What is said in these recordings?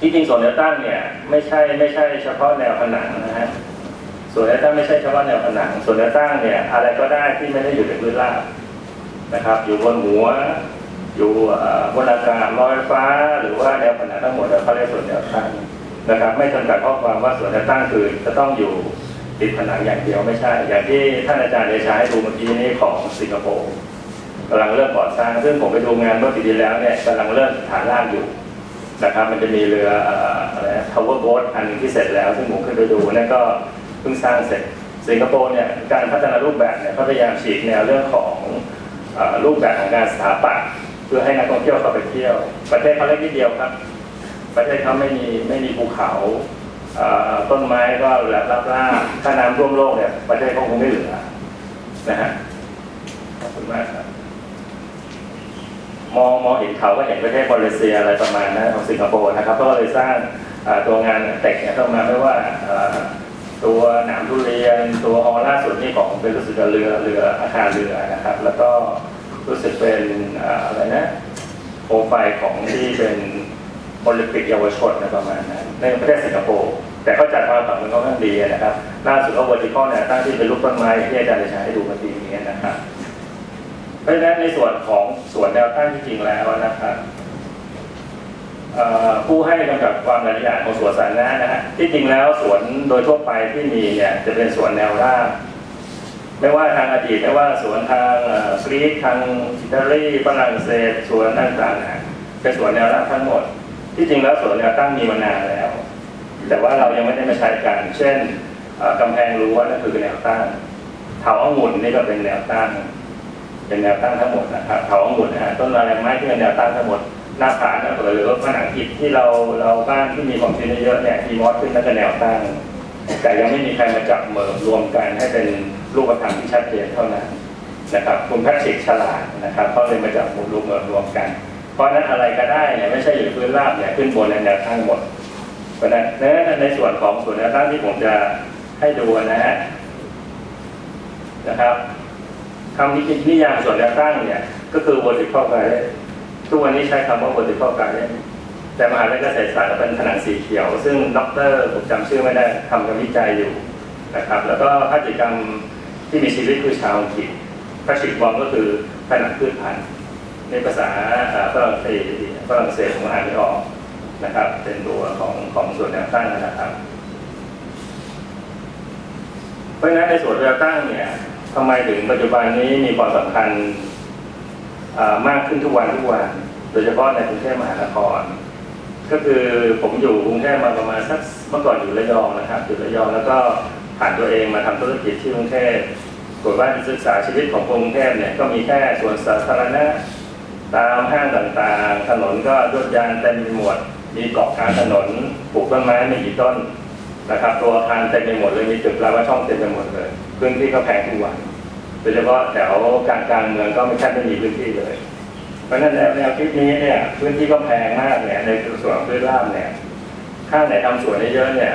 ที่จริงส่วนแนวตั้งเนี่ยไม่ใช่ไม่ใช่เฉพาะแนวผนังนะฮะส่วนแนวตั้งไม่ใช่เฉพาะแนวผนัง ส่วนแนวตั้งเนี่ยอะไรก็ได้ที่ไม่ได้อยู่ในพื้นราบนะครับ อยู่บนหัว อยู่อ่อบนอากาศลอยฟ้า หรือว่าแนวผนังทั้งหมดเราเขาเรียกส่วนแนวตั้งนะครับ ไม่จำกัดข้อความว่าส่วนแนวตั้งคือจะต้องอยู่ติดผนังอย่างเดียวไม่ใช่ อย่างที่ท่านอาจารย์เดชาให้ดูเมื่อกี้นี้ของสิงคโปร์กำลังเริ่มก่อสร้าง ซึ่งผมไปดูงานเมื่อปีที่แล้วเนี่ยกำลังเริ่มฐานล่างอยู่ นะครับมันจะมีเรืออะไรทาวเวอร์โบ๊ทอันหนึงที่เสร็จแล้วซึ่งผมขึ้นไปดูนั่นก็เพิ่งสร้างเสร็จสิงคโปร์เนี่ยการพัฒนารูปแบบเนี่ยพยายามฉีกแนวเรื่องของอรูปแบบของการสถาปัตย์เพื่อให้นักท่องเที่ยวเข้าไปเที่ยว ประเทศเขาเล็กนิดเดียวครับ ประเทศเขาไม่มีไม่มีภูเขาต้นไม้ก็แบบราบๆถ้าน้ำท่วมโลกเนี่ยประเทศเขาคงไม่เหลือนะฮะขอบคุณมากครับ มองมองเห็นเขาก็เห็นประเทศมาเลเซียอะไรประมาณนั้นของสิงคโปร์นะครับ ก็เลยสร้างตัวงานเต็กเนี่ยเข้ามาไม่ว่าตัวหนามทุเรียน ตัวฮอลล่าสุดนี่ของเป็นรู้สึกเรือเรืออาคารเรือนะครับ แล้วก็รู้สึกเป็นอะไรนะโคมไฟของที่เป็นโอลิมปิกเยาวชนนะประมาณนั้นในประเทศสิงคโปร์แต่เขาจัดมาแบบมันก็ค่อนข้างดีนะครับล่าสุดก็ vertical เนี่ยตั้งที่เป็นรูปต้นไม้ที่อาจารย์จะใช้ให้ดูเมื่อกี้นี้นะครับ ราะฉะนั้นในส่วนของส่วนแนวตั้งที่จริงแล้วนะครับผู้ให้กำกับความรายละเอียของสวนสาธารณะนะฮะที่จริงแล้วสวนโดยทั่วไปที่มีเนี่ยจะเป็นสวนแนวราบไม่ว่าทางอดีตไม่ว่าสวนทางกรีกทางอิตาลีฝรั่งเศสสวนต่างๆนะเป็นสวนแนวราบทั้งหมด ที่จริงแล้วสวนแนวตั้งมีมานานแล้ว แต่ว่าเรายังไม่ได้มาใช้กัน เช่นกำแพงรั้วนั่นคือแนวตั้งเถาองุ่นนี่ก็เป็นแนวตั้ง เป็นแนวตั้งทั้งหมดนะครับเขาองุ่นนะฮะต้นอะไรไม้ที่เป็นแนวตั้งทั้งหมดหน้าผาหน้าเปิดหรือว่าผนังอิฐที่เราเราบ้านที่มีความชื้นเยอะเนี่ยทีมอสขึ้นนั่นก็แนวตั้ง แต่ยังไม่มีใครมาจับมือรวมกันให้เป็นรูปธรรมที่ชัดเจนเท่านั้นนะครับคุณแพทริกฉลาดนะครับเขาเลยมาจับมือรวมมือรวมกัน เพราะนั้นอะไรก็ได้เนี่ยไม่ใช่อยู่พื้นราบเนี่ยขึ้นบนแนวตั้งหมดเพราะฉะนั้นในส่วนของส่วนแนวตั้งที่ผมจะให้ดูนะฮะนะครับ คำนินิยามส่วนแนวตั้งเนี่ย ก็คือ vertical garden ทุกวันนี้ใช้คำว่า vertical garden แต่มหาวิทยาลัยเกษตรศาสตร์เป็นผนังสีเขียว ซึ่งด็อกเตอร์ผมจำชื่อไม่ได้ทำการวิจัยอยู่นะครับ แล้วก็พฤติกรรมที่มีชีวิตคือชาวอังกฤษพระชิกบอมก็คือผนังพืชพันธุ์ในภาษาอ่อฝรั่งเศสฝรั่งเศสผมอ่านไม่ออกนะครับ เป็นตัวของของส่วนแนวตั้งนะครับ เพราะฉะนั้นในส่วนแนวตั้งเนี่ย ทำไมถึงปัจจุบันนี้มีความสำคัญมากขึ้นทุกวันทุกวัน โดยเฉพาะในกรุงเทพมหานคร ก็คือผมอยู่กรุงเทพมาประมาณสักเมื่อก่อนอยู่ระยองนะครับอยู่ระยองแล้วก็ผ่านตัวเองมาทำธุรกิจที่กรุงเทพกฏว่าศึกษาชีวิตของกรุงเทพเนี่ยก็มีแค่สวนสาธารณะตามห้างต่างๆ ถนนก็รถยานเต็มไปหมด มีเกาะกลางถนนปลูกต้นไม้ไม่กี่ต้น นะครับตัวอาคารเต็มไปหมดเลยมีตึกราวช่องเต็มไปหมดเลย พื้นที่ก็แพงทุกวันโดยเฉพาะแถวกลางกลางเมืองก็ไม่แทบไม่มีพื้นที่เลย เพราะฉะนั้นแนวแนวคิดนี้เนี่ยพื้นที่ก็แพงมากเนี่ยในส่วนพื้นราบเนี่ยข้างไหนทำสวนเยอะเนี่ย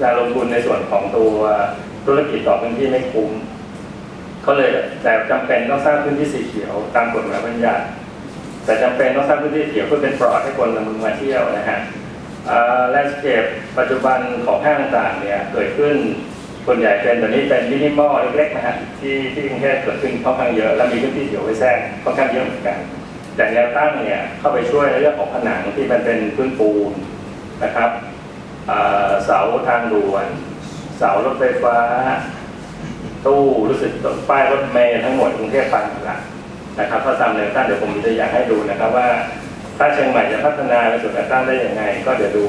การลงทุนในส่วนของตัวธุรกิจต่อพื้นที่ไม่คุ้มเขาเลยแต่จำเป็นต้องสร้างพื้นที่สีเขียวตามกฎหมายบัญญัติแต่จำเป็นต้องสร้างพื้นที่เขียวเพื่อเป็นปลอดให้คนมาเที่ยวนะฮะ แลนด์สเคปปัจจุบันของห้างต่างเนี่ยเกิดขึ้นส่วนใหญ่เป็นตอนนี้เป็นมินิมอลเล็กๆนะฮะที่ที่กรุงเทพเกิดขึ้นค่อนข้างเยอะและมีพื้นที่เขียวไว้แทรกค่อนข้างเยอะเหมือนกัน แต่แนวตั้งเนี่ยเข้าไปช่วยในเรื่องของผนังที่มันเป็นพื้นปูนนะครับเสาทางด่วนเสารถไฟฟ้า ตู้รู้สึกป้ายรถเมล์ทั้งหมดกรุงเทพปันหลักนะครับถ้าตามแนวตั้งเดี๋ยวผมจะอยากให้ดูนะครับว่า ถ้าเชียงใหม่จะพัฒนาในส่วนการตั้งได้ยังไง ก็เดี๋ยวดู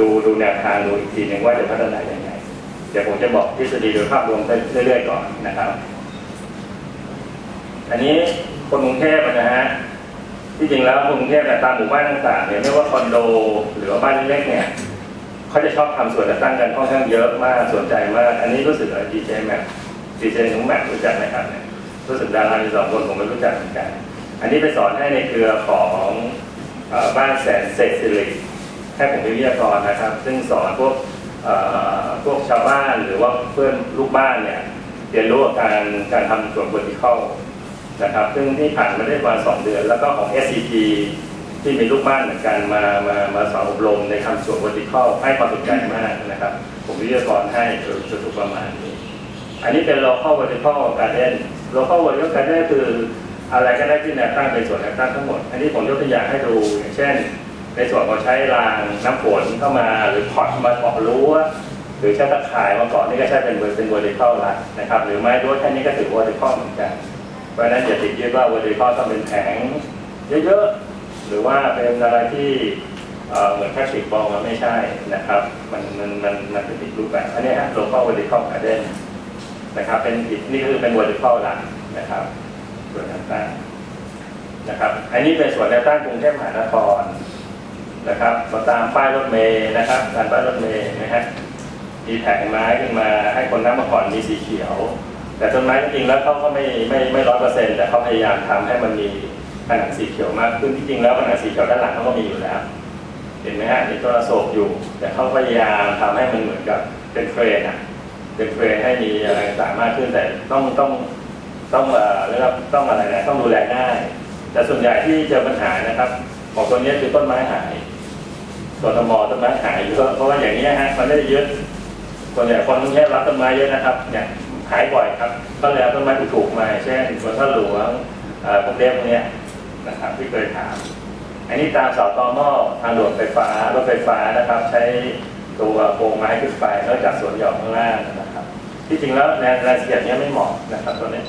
ดูดูแนวทางดูอีกทีหนึ่งว่าจะพัฒนายังไง เดี๋ยวผมจะบอกทฤษฎีโดยภาพรวมไปเรื่อยๆก่อนนะครับ อันนี้คนกรุงเทพนะฮะที่จริงแล้วคนกรุงเทพเนี่ตามหมู่บ้านต่างๆเนี่ยไม่ว่าคอนโดหรือว่าบ้านเล็กๆเนี่ยเขาจะชอบทำส่วนจัดตั้งกันค่อนข้างเยอะมากสนใจมาก อันนี้รู้สึกว่าดีเจแม็กดีเจหนุ่มแม็กรู้จักไหมครับรู้สึกดารามีสองคนผมไม่รู้จักเหมือนกัน อันนี้ไปสอนให้ในเครือของอบ้านแสนเศษสิริแค่ผมเป็นวิทยากรนะครับ ซึ่งสอนพวกพวกชาวบ้านหรือว่าเพื่อนลูกบ้านเนี่ยเรียนรู้การการทำส่วน vertical นะครับ ซึ่งที่ผ่านมาได้ประมาณสองเดือน แล้วก็ของ SCP ที่มีลูกบ้านเหมือนกันมามามาสอนอบรมในคำส่วน vertical ให้ความสนใจมากนะครับ ผมวิทยากรให้จะถูกประมาณนี้ อันนี้เป็น local vertical garden local vertical garden คือ อะไรก็ได้ที่แนวตั้งในส่วนแนวตั้งทั้งหมด อันนี้ผมยกตัวอย่างให้ดูอย่างเช่น ในส่วนของใช้รางน้ำฝนเข้ามาหรือพอตมาเกาะรั้วหรือใช้ตะข่ายมาเกาะนี่ก็ใช้เป็นเป็น vertical ลละนะครับ หรือไม้รั้วแค่นี้ก็ถือ vertical เหมือนกัน เพราะฉะนั้นอย่าติดยึดว่า vertical ต้องเป็นแผงเยอะๆหรือว่าเป็นอะไรที่เหมือนแค่สิบอลมันไม่ใช่นะครับ มันมันมันมันเป็นอีกรูปแบบอันนี้ฮะ local vertical garden นะครับ เป็นอีกนี่คือเป็น vertical หลักนะครับ ส่วนต่างๆนะครับ อันนี้เป็นส่วนแนวตั้งกรุงเทพมหานครนะครับมาตามป้ายรถเมล์นะครับตามป้ายรถเมล์นะฮะมีแผงไม้ขึ้นมาให้คนนั่งมาก่อนมีสีเขียว แต่ต้นไม้จริงๆแล้วเขาก็ไม่ไม่ไม่ร้อยเปอร์เซ็นต์แต่เขาพยายามทำให้มันมีผนังสีเขียวมากขึ้นที่จริงแล้วผนังสีเขียวด้านหลังเขาก็มีอยู่แล้ว เห็นไหมฮะมีต้นโศกอยู่ แต่เขาพยายามทำให้มันเหมือนกับเป็นเฟรนอะเป็นเฟรนให้มีอะไรต่างมากขึ้นแต่ต้องต้อง ต้องเอ่อเรียกว่าต้องอะไรนะต้องดูแลง่าย แต่ส่วนใหญ่ที่เจอปัญหานะครับของตัวนี้คือต้นไม้หายตัวตมอต้นไม้หายเยอะเพราะว่าอย่างนี้ฮะมันไม่ได้ยึดส่วนใหญ่คนกรุงเทพรับต้นไม้เยอะนะครับเนี่ยหายบ่อยครับก็เลยเอาต้นไม้ถูกๆมาเช่นสวนท่าหลวงอ่อกรุงเทพพวกเนี้ยนะครับที่เคยถาม อันนี้ตามเสาตอหม้อทางด่วนไฟฟ้ารถไฟฟ้านะครับ ใช้ตัวโครงไม้ขึ้นไปแล้วจากสวนหย่อมข้างล่างนะครับ ที่จริงแล้วแนรายละเอียดเนี้ยไม่เหมาะนะครับตัวนี้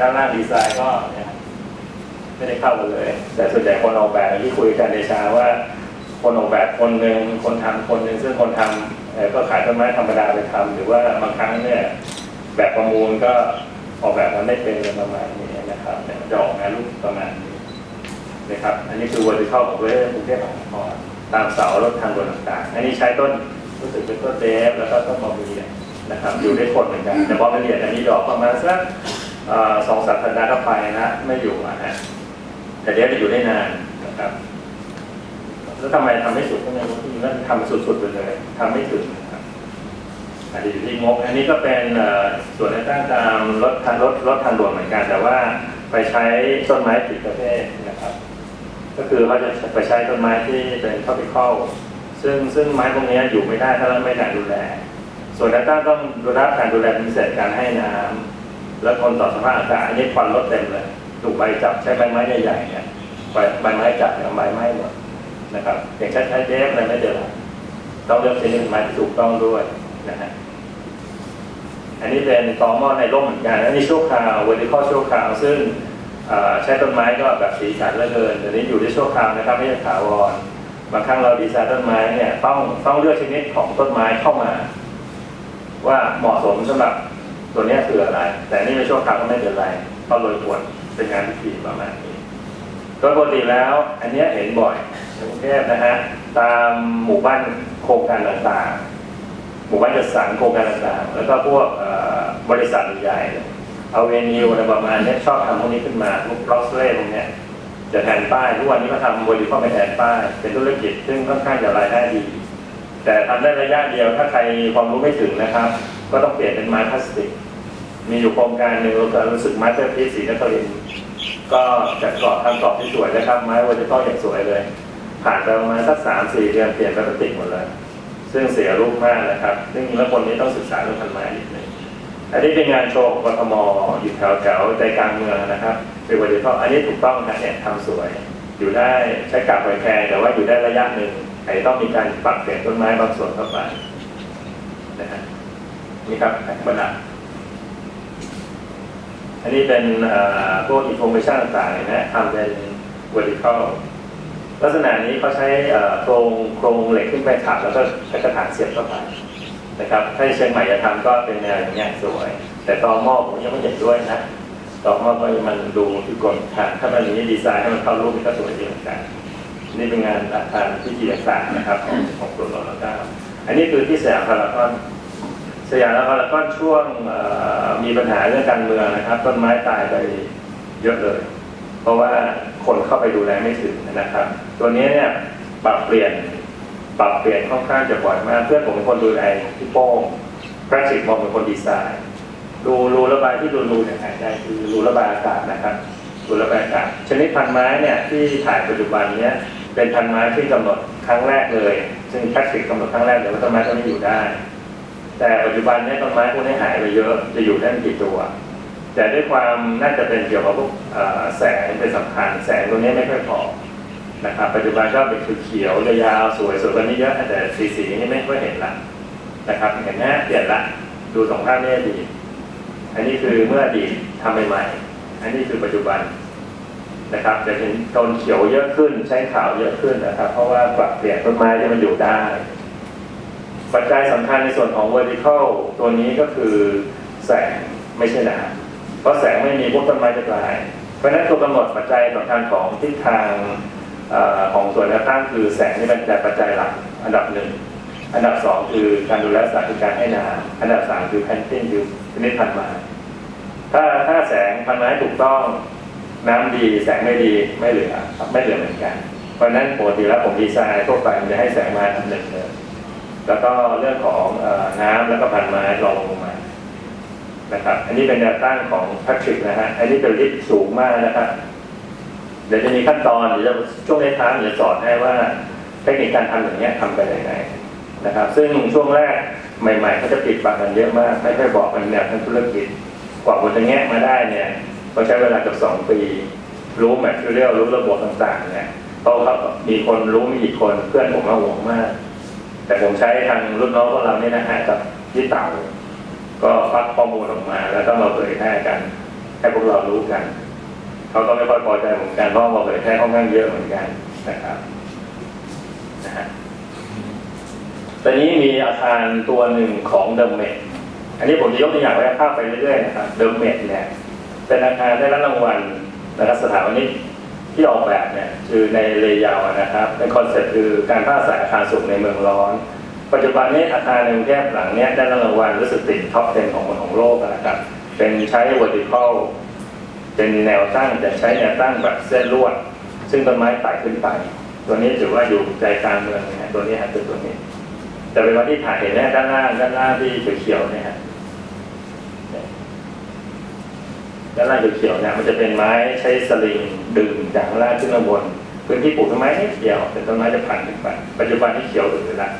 ด้านล่างดีไซน์ก็เนี่ยไม่ได้เข้ากันเลย แต่ส่วนใหญ่คนออกแบบอย่างที่คุยกันในช้าว่า คนออกแบบคนหนึ่งคนทำคนหนึ่งซึ่งคนทำเอ่อก็ขายต้นไม้ธรรมดาไปทำหรือว่าบางครั้งเนี่ยแบบประมูลก็ออกแบบมันไม่เป็นอะไรประมาณนี้นะครับเนี่ยจะออกงานรูปประมาณนี้นะครับ อันนี้คือ vertical ของเรื่องกรุงเทพมหานครตามเสารถทางด่วนต่างๆ อันนี้ใช้ต้นรู้สึกเป็นต้นเดฟแล้วก็ต้นมอมีเนี่ยนะครับ อยู่ได้คนเหมือนกันแต่พอละเอียดอันนี้ดอกประมาณสัก สองสามสัปดาห์ก็ไปนะไม่อยู่อะฮะแต่เดฟจะอยู่ได้นานนะครับแล้วทำไมทำไม่สุดก็ไม่รู้ที่นั่นทำสุดๆไปเลยทำไม่ถึงนะครับอาจจะอยู่ที่งบอันนี้ก็เป็นส่วนในตั้งตามรถทางรถรถทางด่วนเหมือนกัน แต่ว่าไปใช้ต้นไม้ผิดประเภทนะครับ ก็คือเขาจะไปใช้ต้นไม้ที่เป็น tropical ซึ่งซึ่งไม้พวกนี้อยู่ไม่ได้ถ้าเราไม่ด้ดูแล ส่วนในตั้งต้องดูแลการดูแลเป็นพิเศษการให้น้ำ แล้วทนต่อสภาพอากาศอันนี้ควันรถเต็มเลยถูกใบจับใช้ใบไม้ใหญ่ๆเนี่ยใบใบไม้จับใบไม้หมดนะครับอย่างเช่นใช้เดฟอะไรไม่เดือดร้อนต้องเลือกชนิดไม้ที่ถูกต้องด้วยนะฮะอันนี้เป็นตอหม้อในร่มเหมือนกันอันนี้ชั่วคราวเวอร์ติคอลชั่วคราวซึ่งใช้ต้นไม้ก็แบบสีสันเหลือเกินแต่นี้อยู่ที่ชั่วคราวนะครับไม่ใช่ถาวรบางครั้งเราดีไซน์ต้นไม้เนี่ยต้องต้องเลือกชนิดของต้นไม้เข้ามา ว่าเหมาะสมสำหรับ ตัวนี้คืออะไร แต่นี่ไม่ชั่วคราวก็ไม่เป็นไรเพราะโดยควรเป็นงานพิธีประมาณนี้โดยปกติแล้ว อันนี้เห็นบ่อยในกรุงเทพนะฮะตามหมู่บ้านโครงการต่างๆหมู่บ้านจัดสรรโครงการต่างๆแล้วก็พวกบริษัทใหญ่เอาเวนิวอะไรประมาณนี้ชอบทำพวกนี้ขึ้นมาพวกล็อกเล่พวกเนี้ยจะแทนป้ายทุกวันนี้ก็ทำบริษัทไม่แทนป้าย เป็นธุรกิจซึ่งค่อนข้างจะรายได้ดี แต่ทำได้ระยะเดียวถ้าใครความรู้ไม่ถึงนะครับ ก็ต้องเปลี่ยนเป็นไม้พลาสติก มีอยู่โครงการหนึ่งเราจะรู้สึกมาสเตอร์พีซสีนครินก็จัดกรอบทำกรอบที่สวยนะครับ ไม้วอเตอร์อย่างสวยเลย ผ่านไปประมาณสักสามสี่เดือนเปลี่ยนพลาสติกหมดเลยซึ่งเสียรูปมากนะครับ ซึ่งแล้วคนนี้ต้องศึกษาเรื่องพันไม้นิดหนึงอันนี้เป็นงานโชว์ของกทมอยู่แถวแถวใจกลางเมืองนะครับเป็นวอเตอร์อันนี้ถูกต้องนะเนี่ยทำสวย อยู่ได้ใช้กาบไฟแคงแต่ว่าอยู่ได้ระยะหนึ่งอาจจะต้องมีการปรับเปลี่ยนต้นไม้บางส่วนเข้าไปนะฮะ นี่ครับแผงประดับอันนี้เป็นพวกอินโฟ a t ชันต่างๆนะทำเป็น vertical ลักษณะนี้เขาใช้โครงโครงเหล็กขึ้นไปขับแล้วก็ใช้กระถางเสียบเข้าไปนะครับถ้าเชียงใหม่จะทำก็เป็นแนวอย่างเงี้ยสวย แต่ตอหม้อผมยังไม่เห็นด้วยนะตอหม้อก็มันดูที่กลทางถ้ามันอย่างนี้ดีไซน์ให้มันเข้ารูปมันก็สวยดีเหมือนกันนี่เป็นงานอาคารพิธีต่างๆนะครับของของกรมหลวงรัชกาอันนี้คือที่สยามพารากอน สยามแล้วพารากอนช่วงมีปัญหาเรื่องการเมืองนะครับ ต้นไม้ตายไปเยอะเลย เพราะว่าคนเข้าไปดูแลไม่ถึงนะครับ ตัวนี้เนี่ยปรับเปลี่ยนปรับเปลี่ยนค่อนข้างจะบ่อยมากเพื่อนผมเป็นคนดูแลที่โป้งแพทริกมองเป็นคนดีไซน์ดูรูระบายที่รูรูเนี่ยหายใจคือรูระบายอากาศนะครับรูระบายอากาศชนิดพันไม้เนี่ยที่ถ่ายปัจจุบันเนี้ยเป็นพันไม้ที่กำหนดครั้งแรกเลย ซึ่งแท็กติกกำหนดครั้งแรกเลยว่าต้นไม้ต้นนี้อยู่ได้ แต่ปัจจุบันเนี้ต้นไม้พวกนี้หายไปเยอะจะอยู่ได้กี่ตัว แต่ด้วยความน่าจะเป็นเกี่ยวกับพวกแสงเป็นสำคัญ แสงตัวนี้ไม่ค่อยพอนะครับปัจจุบันก็เป็นคือเขียวๆยาวสวยสวยกว่านี้เยอะแต่สีสีๆนี่ไม่ค่อยเห็นละนะครับเห็นไหมเปลี่ยนละดูสองภาพนี้ดี อันนี้คือเมื่ออดีตทำใหม่ๆอันนี้คือปัจจุบันนะครับจะเห็นต้นเขียวเยอะขึ้นใช้ขาวเยอะขึ้นนะครับ เพราะว่าปรับเปลี่ยนต้นไม้ที่มันอยู่ได้ ปัจจัยสำคัญในส่วนของ vertical ตัวนี้ก็คือแสงไม่ใช่น้ำเพราะแสงไม่มีพวกต้นไม้จะตาย เพราะนั้นตัวกำหนดปัจจัยสำคัญของทิศทางอของส่วนแนวตั้งคือแสงนี่เป็นปัจจัยหลักอันดับหนึ่งอันดับสองคือการดูแลรักษาคือการให้น้ำอันดับสามคือแพนติ้งคือชนิดพันธุ์ไม้ถ้าถ้าแสงพันธุ์ไม้ถูกต้องน้ำดีแสงไม่ดีไม่เหลือครับไม่เหลือเหมือนกัน เพราะฉะนั้นปกติแล้วผมดีไซน์ทั่วไปมันจะให้แสงมาอันหนึ่งเลย แล้วก็เรื่องของอน้ำแล้วก็พันไม้รองลงมานะครับ อันนี้เป็นแนวตั้งของแพทริกนะฮะ อันนี้เป็นลิฟต์สูงมากนะครับ เดี๋ยวจะมีขั้นตอนเดี๋ยวจะช่วงในท้ายจะสอนให้ว่าเทคนิคการทำอย่างนี้ยทำไปยังไงนะครับ ซึ่งช่วงแรกใหม่ๆเขาจะปิดบังกันเยอะมาก ไม่ค่อยบอกกันแนวทางธุรกิจ กว่าคนจะแงะมาได้เนี่ยเขาใช้เวลาเกือบสองปี รู้แมทเรียลรู้ระบบต่างๆเนี่ยเพราะเขามีคนรู้ม่กี่คนเพื่อนผมมาหวงมาก แต่ผมใช้ทางรุ่นน้องของเราเนี่ยนะฮะกับยี่เต่า ก็ฟักข้อมูลออกมา แล้วก็มาเผยแพร่กัน ให้พวกเรารู้กัน เขาก็ไม่ค่อยพอใจเหมือนกันเพราะว่าเผยแพร่ค่อนข้างเยอะเหมือนกันนะครับนะฮะตอนนี้มีอาคารตัวหนึ่งของเดมเมดอันนี้ผมจะยกตัวอย่างไว้ภาพไปเรื่อยๆนะครับเดมเมดเนี่ยเป็นอาคารได้รับรางวัลนะครับสถาปนิก ที่ออกแบบเนี่ยคือในเลยาวนะครับเป็นคอนเซ็ปต์คือการพัฒนายอาคารสูงในเมืองร้อน ปัจจุบันนี้อาคารในกรุงเทพหลังเนี้ยได้รางวัลรู้สึกติดท็อป 10 ของของโลกนะครับ เป็นใช้ vertical เป็นแนวตั้งแต่ใช้แนวตั้งแบบเส้นลวด ซึ่งต้นไม้ไต่ขึ้นไป ตัวนี้ถือว่าอยู่ใจกลางเมืองนะฮะตัวนี้ฮะคือตัวนี้ แต่เป็นวันที่ถ่ายเห็นเนี่ยด้านล่างด้านล่างที่เขียวๆเนี่ยฮะ ด้านล่างเขียวๆเนี่ยมันจะเป็นไม้ใช้สลิงดึงจากข้างล่างขึ้นมาบนพื้นที่ปลูกต้นไม้นิดเดียวแต่ต้นไม้จะพันขึ้นไปปัจจุบันที่เขียวหรือละ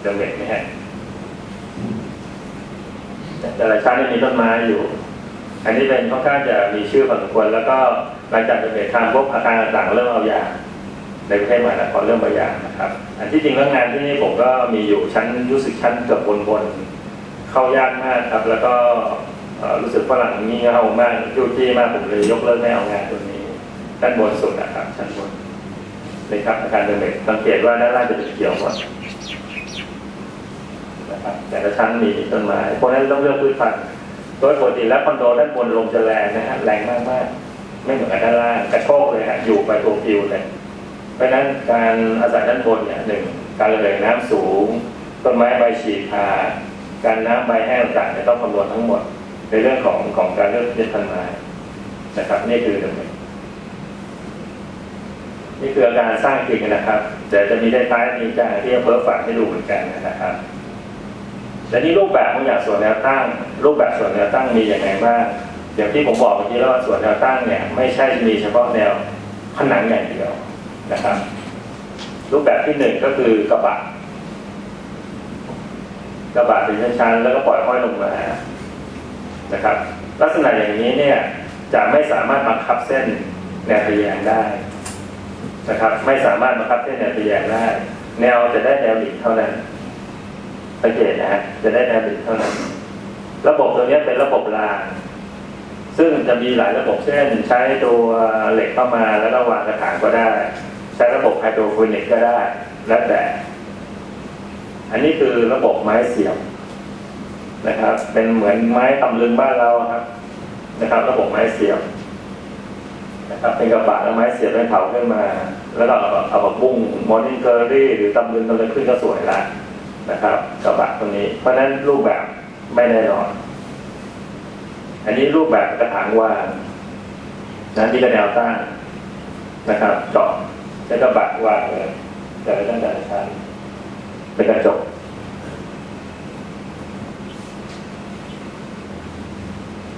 เดิมเด็กนะฮะแต่ละชั้นยังมีต้นไม้อยู่ อันนี้เป็นค่อนข้างจะมีชื่อพอสมควรแล้วก็หลังจากเดิมเด็กทำพวกอาคารต่างๆเริ่มเอาอย่างในประเทศมหานครเริ่มเอาอย่างนะครับ อันที่จริงแล้วงานที่นี่ผมก็มีอยู่ชั้นรู้สึกชั้นเกือบบนๆเข้ายากมากครับ แล้วก็ รู้สึกฝรั่งงี่เง่ามากจู้จี้มากผมเลยยกเลิกไม่เอางานตัวนี้ด้านบนสุดนะครับชั้นบนเลยครับอาคารเดิมเด็กสังเกตว่าด้านล่างจะเป็นเขียวหมดนะครับแต่ละชั้นมีต้นไม้เพราะนั้นต้องเลือกพืชพันธุ์โดยปกติแล้วคอนโดด้านบนลมจะแรงนะฮะแรงมากมากๆไม่เหมือนกับด้านล่างกระโชกเลยฮะอยู่ไปตัวฟิวเลยเพราะนั้นการอาศัยด้านบนเนี่ยหนึ่งการระเหยน้ำสูง ต้นไม้ใบฉีกขาดการน้ำใบแห้งต่างๆต้องคำนวณทั้งหมด ในเรื่องของของการเลือกยึดพันไม้นะครับ นี่คือหนึ่งนี่คืออาการสร้างจริงนะครับแต่จะมีได้ท้ายมีจางที่อำเภอฝากให้ดูเหมือนกันนะครับและนี่รูปแบบของอย่างส่วนแนวตั้ง รูปแบบส่วนแนวตั้งมีอย่างไรบ้างอย่างที่ผมบอกเมื่อกี้แล้วว่าส่วนแนวตั้งเนี่ยไม่ใช่มีเฉพาะแนวผนังอย่างเดียวนะครับ รูปแบบที่หนึ่งก็คือกระบะกระบะเป็นชั้นๆแล้วก็ปล่อยห้อยลงมา นะครับ ลักษณะอย่างนี้เนี่ยจะไม่สามารถบังคับเส้นแนวทะแยงได้นะครับไม่สามารถบังคับเส้นแนวทะแยงได้ แนวจะได้แนวดิ่งเท่านั้นสังเกตนะฮะจะได้แนวดิ่งเท่านั้น ระบบตัวนี้เป็นระบบราง ซึ่งจะมีหลายระบบเช่นใช้ตัวเหล็กเข้ามาแล้วก็วางกระถางก็ได้ ใช้ระบบไฮโดรโปนิกก็ได้แล้วแต่ อันนี้คือระบบไม้เสียบ นะครับ เป็นเหมือนไม้ตำลึงบ้านเราครับ นะครับระบบไม้เสียบนะครับเป็นกระบะแล้วไม้เสียบเป็นเถาขึ้นมา แล้วก็เอาเอาผักบุ้งมอร์นิ่งเกอรี่หรือตำลึงตำลึงขึ้นก็สวยละนะครับ กระบะตรงนี้ เพราะฉะนั้นรูปแบบไม่แน่นอน อันนี้รูปแบบกระถางวางนั้นที่กระแนวตั้งนะครับเจาะใช้กระบะวางเลยแต่ละชั้นแต่ละชั้นเป็นกระจก